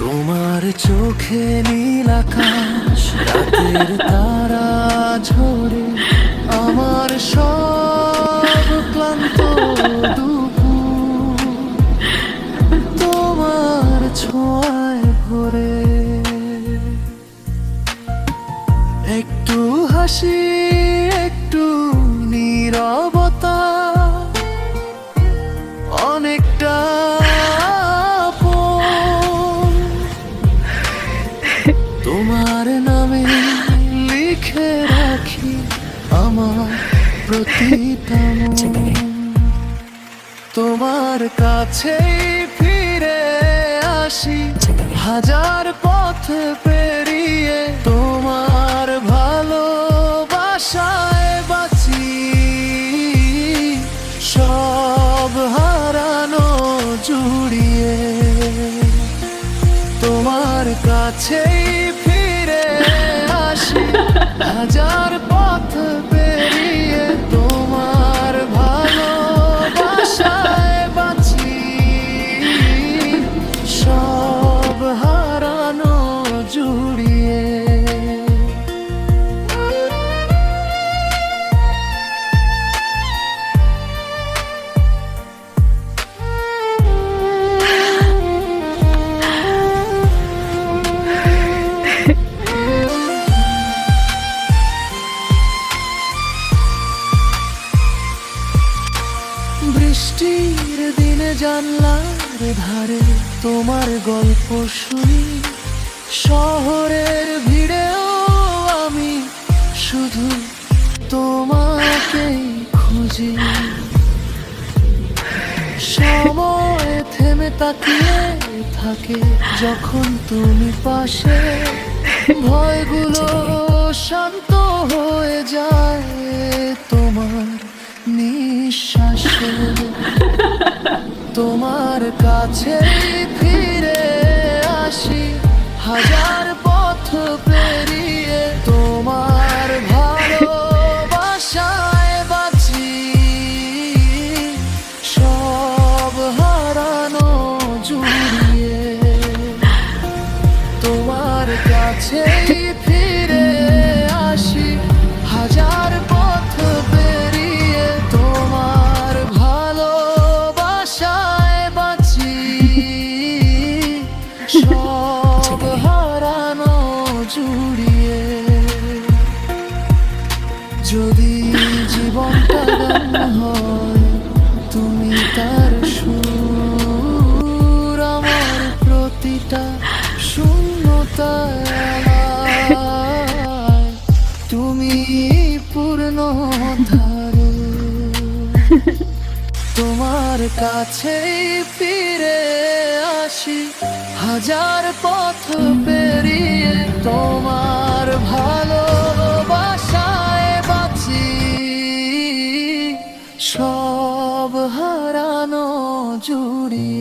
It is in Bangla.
তোমার চোখে নীল আকাশ, রাতের তারা ঝরে, আমার সব ক্লান্ত দুপুর। তোমার ছোঁয়ায় ভরে। একটু হাসি, একটু নীরবতা তোমার নামে লিখে রাখি আমার প্রতিটা মন। তোমার কাছে ফিরে আসি হাজার পথ তোমার কাছেই ফিরে আসি। হাজার পথ জানলার ধারে তোমার গল্প শুনি। শহরের ভিড়েও আমি শুধু তোমাকেই খুঁজি। সময় থেমে তাকিয়ে থাকে যখন তুমি পাশে। ভয়গুলো শান্ত হয়ে যায় তোমার নিঃশ্বাসে। তোমার কাছে ফিরে আসি, হাজার পথ পেরিয়ে তোমার ভালোবাসায় বাঁচি। সব হারানো জুড়িয়ে তোমার কাছে ফিরে জুড়িয়ে। যদি জীবনটা হয়, তুমি তার সুর, আমার প্রতিটা শূন্যতা তুমি পূর্ণ তোমার কাছে ফিরে আসি, হাজার পথ পেরিয়ে তোমার ভালোবাসায় বাঁচি সব হারানো জুড়িয়ে